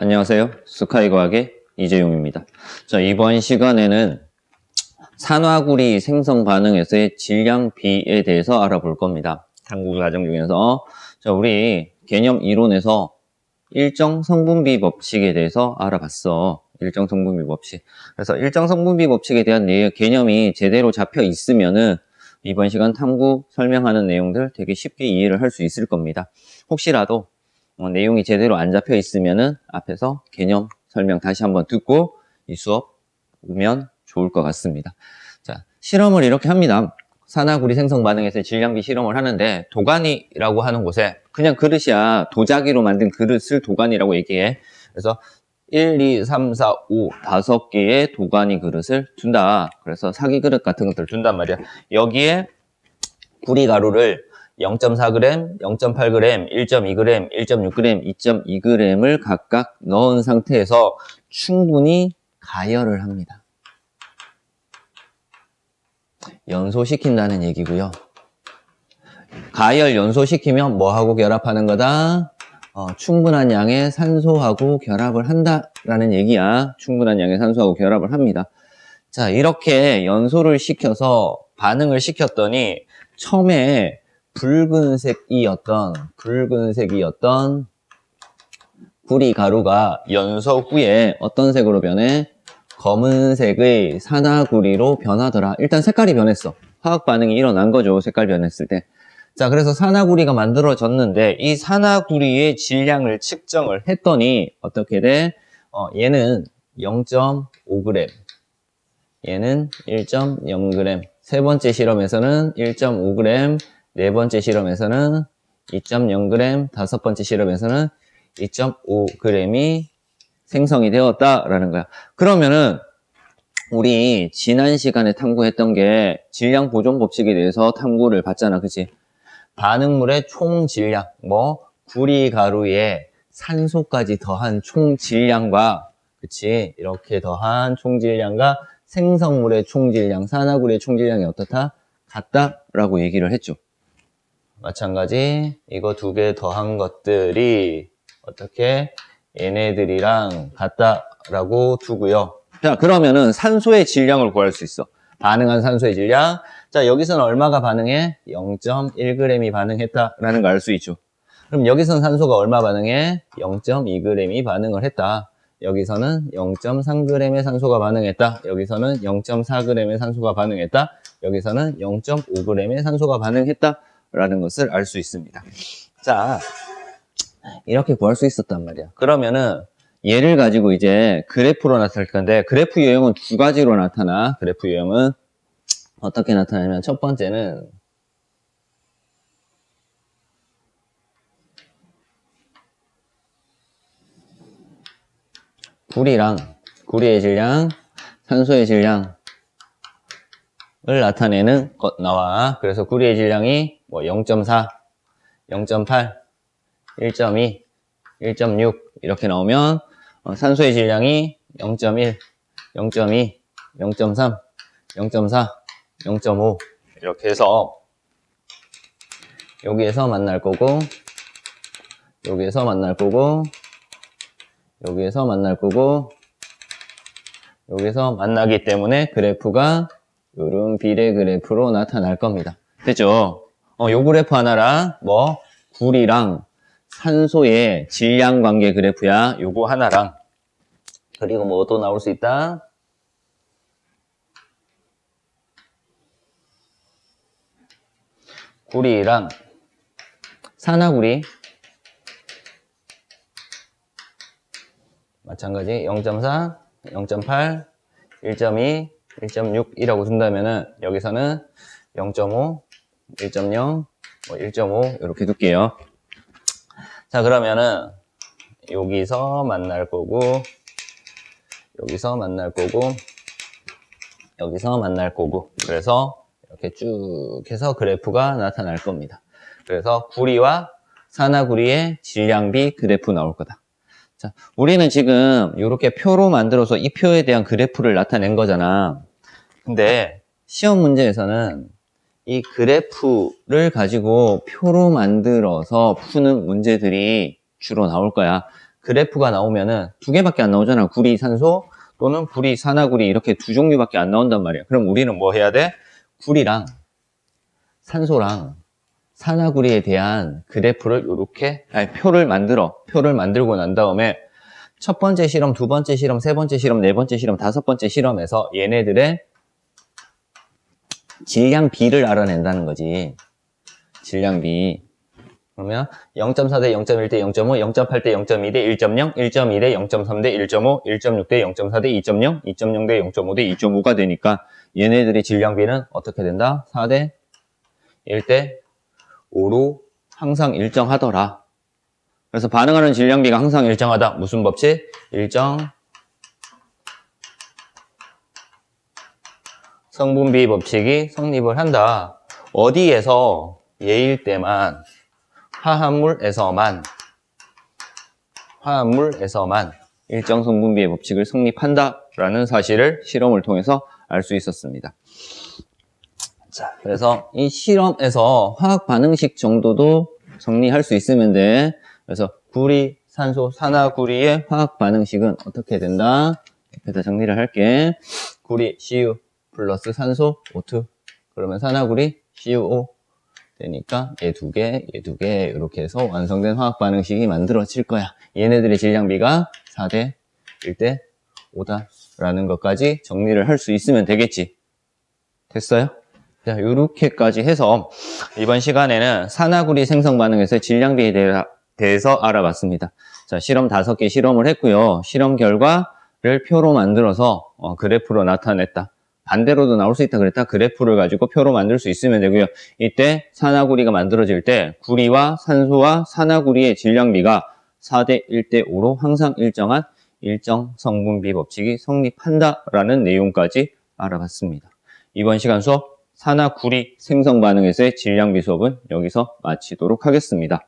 안녕하세요. 스카이 과학의 이재용입니다. 자, 이번 시간에는 산화구리 생성 반응에서의 질량 비에 대해서 알아볼 겁니다. 탐구 과정 중에서 자, 우리 개념 이론에서 일정 성분비 법칙에 대해서 알아봤어. 일정 성분비 법칙. 그래서 일정 성분비 법칙에 대한 내- 개념이 제대로 잡혀 있으면은 이번 시간 탐구 설명하는 내용들 되게 쉽게 이해를 할 수 있을 겁니다. 혹시라도 어, 내용이 제대로 안 잡혀 있으면은 앞에서 개념 설명 다시 한번 듣고 이 수업 오면 좋을 것 같습니다. 자, 실험을 이렇게 합니다. 산화구리 생성 반응에서 질량비 실험을 하는데 도가니라고 하는 곳에 그냥 그릇이야 도자기로 만든 그릇을 도가니라고 얘기해. 그래서 1, 2, 3, 4, 5, 다섯 개의 도가니 그릇을 둔다. 그래서 사기 그릇 같은 것들을 둔단 말이야. 여기에 구리 가루를 0.4g, 0.8g, 1.2g, 1.6g, 2.2g을 각각 넣은 상태에서 충분히 가열을 합니다. 연소시킨다는 얘기고요. 가열 연소시키면 뭐하고 결합하는 거다? 어, 충분한 양의 산소하고 결합을 한다라는 얘기야. 충분한 양의 산소하고 결합을 합니다. 자, 이렇게 연소를 시켜서 반응을 시켰더니 처음에 붉은색이었던 붉은색이었던 구리 가루가 연소 후에 어떤 색으로 변해? 검은색의 산화구리로 변하더라. 일단 색깔이 변했어. 화학 반응이 일어난 거죠. 색깔 변했을 때. 자, 그래서 산화구리가 만들어졌는데 이 산화구리의 질량을 측정을 했더니 어떻게 돼? 어, 얘는 0.5g, 얘는 1.0g. 세 번째 실험에서는 1.5g, 네 번째 실험에서는 2.0g, 다섯 번째 실험에서는 2.5g이 생성이 되었다라는 거야. 그러면은 우리 지난 시간에 탐구했던 게 질량 보존 법칙에 대해서 탐구를 봤잖아, 그치? 반응물의 총 질량, 뭐 구리 가루에 산소까지 더한 총 질량과 그치? 이렇게 더한 총 질량과 생성물의 총 질량, 산화구리의 총 질량이 어떻다? 같다라고 얘기를 했죠. 마찬가지 이거 두 개 더한 것들이 어떻게 얘네들이랑 같다라고 두고요. 자 그러면은 산소의 질량을 구할 수 있어. 반응한 산소의 질량. 자 여기서는 얼마가 반응해? 0.1g이 반응했다라는 걸 알 수 있죠. 그럼 여기서는 산소가 얼마 반응해? 0.2g이 반응을 했다. 여기서는 0.3g의 산소가 반응했다. 여기서는 0.4g의 산소가 반응했다. 여기서는 0.5g의 산소가 반응했다. 라는 것을 알 수 있습니다. 자, 이렇게 구할 수 있었단 말이야. 그러면은 얘를 가지고 이제 그래프로 나타낼 건데 그래프 유형은 두 가지로 나타나. 그래프 유형은 어떻게 나타나냐면 첫 번째는 구리랑 구리의 질량, 산소의 질량 을 나타내는 것 나와. 그래서 구리의 질량이 뭐 0.4, 0.8, 1.2, 1.6 이렇게 나오면 어, 산소의 질량이 0.1, 0.2, 0.3, 0.4, 0.5 이렇게 해서 여기에서 만날 거고 여기에서 만날 거고 여기에서 만날 거고 여기서 만나기 때문에 그래프가 요런 비례 그래프로 나타날 겁니다. 됐죠? 어, 요 그래프 하나랑 뭐 구리랑 산소의 질량 관계 그래프야. 요거 하나랑 그리고 뭐 또 나올 수 있다? 구리랑 산화구리 마찬가지 0.4, 0.8, 1.2, 1.6이라고 둔다면은 여기서는 0.5, 1.0, 뭐 1.5 이렇게 둘게요. 자 그러면은 여기서 만날 거고 여기서 만날 거고 여기서 만날 거고 그래서 이렇게 쭉 해서 그래프가 나타날 겁니다. 그래서 구리와 산화구리의 질량비 그래프 나올 거다. 자, 우리는 지금 이렇게 표로 만들어서 이 표에 대한 그래프를 나타낸 거잖아. 근데 시험 문제에서는 이 그래프를 가지고 표로 만들어서 푸는 문제들이 주로 나올 거야. 그래프가 나오면은 두 개밖에 안 나오잖아. 구리 산소 또는 구리 산화구리 이렇게 두 종류밖에 안 나온단 말이야. 그럼 우리는 뭐 해야 돼? 구리랑 산소랑 산화구리에 대한 그래프를 이렇게 표를 만들어 표를 만들고 난 다음에 첫 번째 실험, 두 번째 실험, 세 번째 실험, 네 번째 실험, 다섯 번째 실험에서 얘네들의 질량 B를 알아낸다는 거지. 질량 B. 그러면 0.4 대 0.1 대 0.5, 0.8 대 0.2 대 1.0, 1.2 대 0.3 대 1.5, 1.6 대 0.4 대 2.0, 2.0 대 0.5 대 2.5가 되니까 얘네들의 질량 B는 어떻게 된다? 4 대 1 대 5로 항상 일정하더라. 그래서 반응하는 질량 B가 항상 일정하다. 무슨 법칙? 일정 성분비 법칙이 성립을 한다. 어디에서 예일 때만 화합물에서만 화합물에서만 일정 성분비의 법칙을 성립한다라는 사실을 실험을 통해서 알 수 있었습니다. 자, 그래서 이 실험에서 화학 반응식 정도도 정리할 수 있으면 돼. 그래서 구리, 산소, 산화구리의 화학 반응식은 어떻게 된다? 옆에다 정리를 할게. 구리, CU 플러스 산소, O2. 그러면 산화구리, CuO 되니까 얘 두 개, 얘 두 개 이렇게 해서 완성된 화학 반응식이 만들어질 거야. 얘네들의 질량비가 4대 1대 5다라는 것까지 정리를 할 수 있으면 되겠지. 됐어요? 자, 이렇게까지 해서 이번 시간에는 산화구리 생성 반응에서의 질량비에 대해- 대해서 알아봤습니다. 자, 실험 다섯 개 실험을 했고요. 실험 결과를 표로 만들어서 어, 그래프로 나타냈다. 반대로도 나올 수 있다 그랬다. 그래프를 가지고 표로 만들 수 있으면 되고요. 이때 산화구리가 만들어질 때 구리와 산소와 산화구리의 질량비가 4대 1대 5로 항상 일정한 일정 성분비 법칙이 성립한다라는 내용까지 알아봤습니다. 이번 시간 수업 산화구리 생성 반응에서의 질량비 수업은 여기서 마치도록 하겠습니다.